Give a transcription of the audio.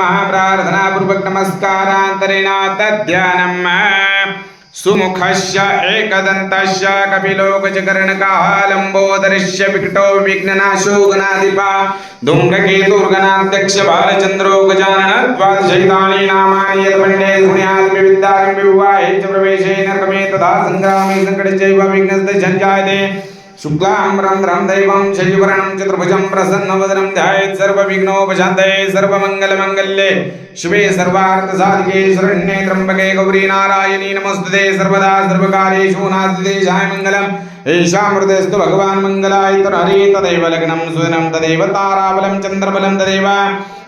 महाप्रार्थनापूर्वक नमस्कारान्तरेण तद्ध्यानम् सुमुखस्य एकदन्तस्य कपिलो गजकर्णकः लम्बोदरस्य विकटो विघ्ननाशो गणाधिपा धूम्रकेतुर्गणाध्यक्ष बालचन्द्रो गजानन द्वादशैतानि नामानि यत्पण्डे गुण्यात्मि विद्यानि विवाहे च प्रवेशे नरकमे तथा सङ्ग्रामे सङ्कटे चैव विघ्नस्ते सञ्जायते शुक्लाम्बरं रं दैवं शशिवर्णं चतुर्भुजं प्रसन्नवदनं ध्यायेत् सर्वविघ्नोपशान्तये सर्वमङ्गलमङ्गल्ये शिवे सर्वार्थसाधिके शरण्ये त्र्यम्बके गौरी नारायणी नमस्तुते सर्वदा सर्वकार्येषु नास्ति देशाय मङ्गलम् येषामृतेस्तु भगवान् मङ्गलाय तर्हरि तदैव लग्नं सुदिनं तदैव ताराबलं चन्द्रबलं तदैव